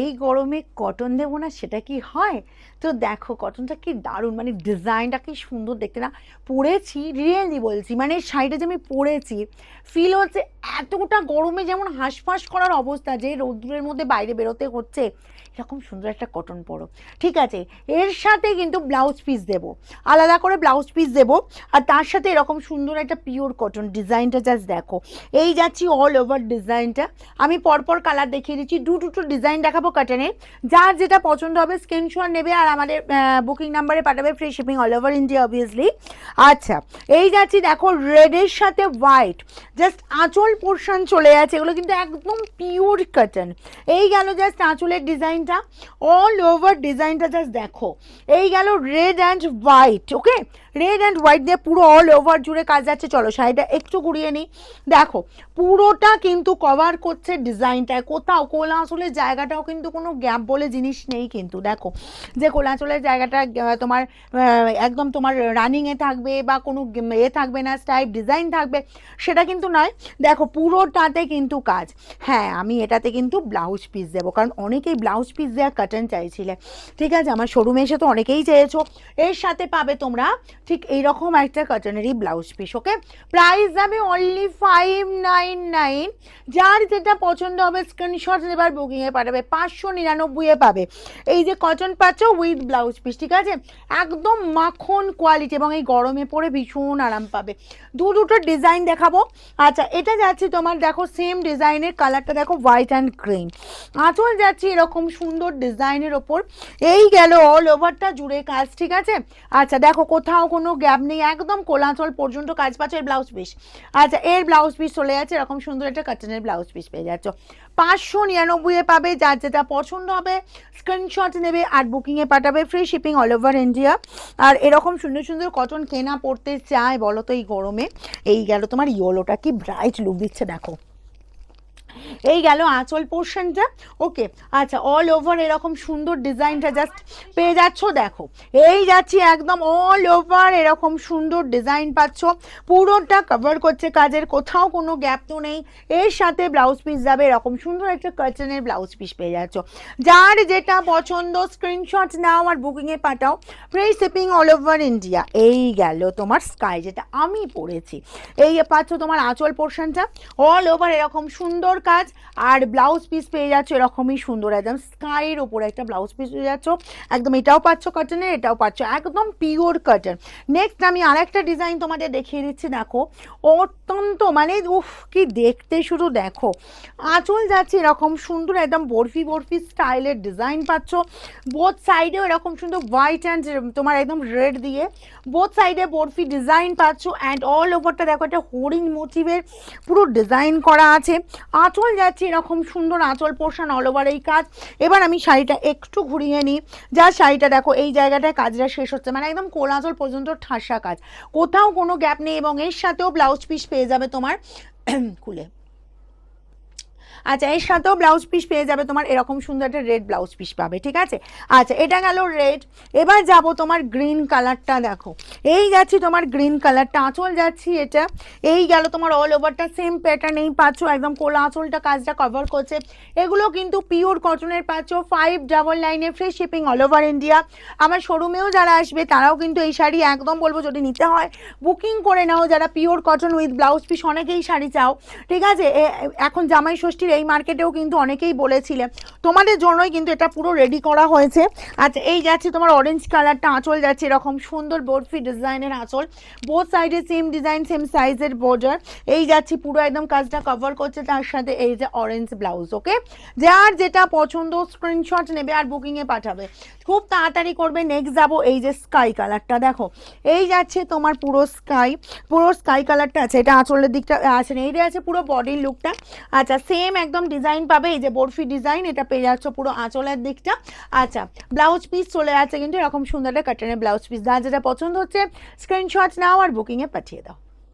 এই গরমে কটন দেবো না, সেটা কি হয়? তো দেখো কটনটা কি দারুণ মানে ডিজাইনটা কি সুন্দর দেখতে না। পরেছি রিয়েলি বলছি মানে শাড়িটা যে আমি পরেছি ফিল হচ্ছে এতটা গরমে যেমন হাঁসফাঁস করার অবস্থা যে রৌদ্রের মধ্যে বাইরে বেরোতে হচ্ছে। এরকম সুন্দর একটা কটন পরো। ঠিক আছে? এর সাথে কিন্তু ব্লাউজ পিস দেবো। আলাদা করে ব্লাউজ পিস দেবো। আর তার সাথে এরকম সুন্দর একটা পিওর কটন ডিজাইনটা জাস্ট দেখো। এই যাচ্ছি অল ওভার ডিজাইনটা আমি পরপর কালার দেখিয়ে দিচ্ছি। দু দুটো ডিজাইন দেখাবো কাটানের যার যেটা পছন্দ হবে স্ক্রিনশট নেবে আর আমাদের বুকিং নাম্বারে পাঠাবে। Free shipping all over India obviously আচ্ছা এই যাচ্ছি দেখো রেডের সাথে হোয়াইট জাস্ট আঁচল পোর্শন চলে যাচ্ছে, এগুলো কিন্তু একদম পিওর কাটন এই গেল জাস্ট আঁচলের ডিজাইনটা অল ওভার ডিজাইনটা জাস্ট দেখো। এই গেল red and white okay red and white দিয়ে পুরো অল ওভার জুড়ে কাজ যাচ্ছে চলো শাড়িটা একটু ঘুরিয়ে নিই। দেখো, পুরোটা কিন্তু কভার করছে ডিজাইনটায় কোথাও কোলা আঁচলের জায়গাটাও কিন্তু কোনো গ্যাপ বলে জিনিস নেই কিন্তু। দেখো, যে কোলা আঁচলের জায়গাটা তোমার একদম তোমার রানিংয়ে থাকবে বা কোনো এ থাকবে না স্টাইপ ডিজাইন থাকবে, সেটা কিন্তু নয়। দেখো, পুরোটাতে কিন্তু কাজ। হ্যাঁ আমি এটাতে কিন্তু ব্লাউজ পিস দেবো, কারণ অনেকেই ব্লাউজ পিস দেওয়ার কাটন চাইছিলে। ঠিক আছে, আমার শোরুমে এসে তো অনেকেই চেয়েছো। এর সাথে পাবে তোমরা ঠিক এইরকম একটা কাটনেরই ব্লাউজ পিস ওকে প্রাইস যাবে অনলি ফাইভ নাইন নাইন যার যেটা পছন্দ হবে স্ক্রিনশট এবার বুকিংয়ে পাঠাবে, পাঁচশো নিরানব্বইয়ে পাবে। এই যে কটন পাচ্ছ উইথ ব্লাউজ পিস ঠিক আছে? একদম মাখন কোয়ালিটি এবং এই গরমে পরে ভীষণ আরাম পাবে। দু দুটো ডিজাইন দেখাবো। আচ্ছা এটা যাচ্ছে তোমার, দেখো সেম ডিজাইনের কালারটা দেখো হোয়াইট অ্যান্ড গ্রিন আঁচল যাচ্ছে এরকম সুন্দর ডিজাইনের ওপর। এই গেল অল ওভারটা জুড়ে কাজ, ঠিক আছে? আচ্ছা দেখো কোথাও কোনো গ্যাপ নেই, একদম কোলাচল পর্যন্ত কাজ পাচ্ছ এর ব্লাউজ পিস আচ্ছা এর ব্লাউজ পিস চলে যাচ্ছে, এরকম সুন্দর একটা কাটনের ব্লাউজ পিস পেয়ে যাচ্ছ। পাঁচশো নিরানব্বইয়ে পাবে, যার যেটা পছন্দ হবে স্ক্রিনশট নেবে আর বুকিংয়ে পাঠাবে free shipping all over India আর এরকম সুন্দর সুন্দর কটন কেনা পড়তে চায় বলো তো এই গরমে। এই গেল তোমার ইয়োলোটা কি ব্রাইট লুক দিচ্ছে, দেখো। এই গেল আঁচল পোর্শনটা। ওকে আচ্ছা অল ওভার এরকম সুন্দর ডিজাইনটা জাস্ট পেয়ে যাচ্ছ, দেখো। এই যাচ্ছি একদম অল ওভার এরকম সুন্দর ডিজাইন পাচ্ছ। পুরোটা কভার করছে কাজের, কোথাও কোনো গ্যাপ তো নেই। এর সাথে ব্লাউজ পিস যাবে, এরকম সুন্দর একটা কার্টনের ব্লাউজ পিস পেয়ে যাচ্ছ। যার যেটা পছন্দ স্ক্রিনশট নাও আর বুকিংয়ে পাঠাও। Free shipping all over India এই গেল তোমার স্কাই যেটা আমি পরেছি এই পাচ্ছ তোমার আঁচল পোর্শনটা। অল ওভার এরকম সুন্দর কাজ। আর ব্লাউজ পিস পেয়ে যাচ্ছ, এরকমই সুন্দর, একদম স্কাইয়ের ওপরে একটা ব্লাউজ পিস পেয়ে যাচ্ছ। একদম এটাও পাচ্ছ কটনের এটাও পাচ্ছ, একদম পিওর কটন নেক্সট আমি আরেকটা ডিজাইন তোমাদের দেখিয়ে দিচ্ছি, দেখো। অত্যন্ত মানে উফ, কি দেখতে শুধু দেখো। আঁচল যাচ্ছে এরকম সুন্দর, একদম বরফি বরফি স্টাইলের ডিজাইন পাচ্ছ। বোথ সাইডেও এরকম সুন্দর হোয়াইট অ্যান্ড তোমার একদম রেড দিয়ে। বোথ সাইডে বরফি ডিজাইন পাচ্ছ অ্যান্ড অল ওভারটা দেখো, একটা হরিণ মোটিভের পুরো ডিজাইন করা আছে। আঁচল যাচ্ছে, এরকম সুন্দর আঁচল পোষা অল ওভার এই কাজ। এবার আমি শাড়িটা একটু ঘুরিয়ে নিই। যা শাড়িটা দেখো, এই জায়গাটায় কাজটা শেষ হচ্ছে মানে একদম কোল আঁচল পর্যন্ত ঠাসা কাজ। কোথাও কোনো গ্যাপ নেই এবং এর সাথেও ব্লাউজ পিস পেয়ে যাবে তোমার, খুলে। আচ্ছা এর সাথেও ব্লাউজ পিস পেয়ে যাবে তোমার, এরকম সুন্দর একটা রেড ব্লাউজ পিস পাবে, ঠিক আছে? আচ্ছা এটা গেল রেড এবার যাব তোমার গ্রিন কালারটা দেখো। এই যাচ্ছি তোমার গ্রিন কালারটা আঁচল যাচ্ছি এটা। এই গেল তোমার অল ওভারটা সেম প্যাটার্ন এই পাচ্ছ, একদম কোলা আঁচলটা কাজটা কভার করছে। এগুলো কিন্তু পিওর কটনের পাচ্ছ ফাইভ ডাবল লাইনে free shipping all over India আমার শোরুমেও যারা আসবে, তারাও কিন্তু এই শাড়ি একদম বলব যদি নিতে হয় বুকিং করে নাও যারা pure cotton with blouse piece অনেকেই শাড়ি চাও, ঠিক আছে? এখন জামাই ষষ্ঠীর এই মার্কেটেও কিন্তু অনেকেই বলেছিলে। তোমাদের জন্যই কিন্তু এটা পুরো রেডি করা হয়েছে। আচ্ছা এই যাচ্ছে তোমার অরেঞ্জ কালারটা আঁচল যাচ্ছে এরকম সুন্দর বরফি ডিজাইনের আঁচল। বোথ সাইডে সেম ডিজাইন সেম সাইজের বর্ডার এই যাচ্ছে পুরো একদম কাজটা কভার করছে, তার সাথে এই যে অরেঞ্জ ব্লাউজ ওকে যার যেটা পছন্দ স্ক্রিনশট নেবে আর বুকিংয়ে পাঠাবে। খুব তাড়াতাড়ি করবে নেক্সট যাব এই যে স্কাই কালারটা দেখো। এই যাচ্ছে তোমার পুরো স্কাই পুরো স্কাই কালারটা আছে। এটা আঁচলের দিকটা আছে না এই যে আছে পুরো বডির লুকটা আচ্ছা সেম একদম ডিজাইন পাবে, এই যে বরফি ডিজাইন এটা পেয়ে যাচ্ছ পুরো আঁচলের দিকটা। আচ্ছা ব্লাউজ পিস চলে যাচ্ছে কিন্তু এরকম সুন্দর একটা কাটনের ব্লাউজ পিস যা যেটা পছন্দ হচ্ছে স্ক্রিনশট নাও আর বুকিংয়ে পাঠিয়ে দাও।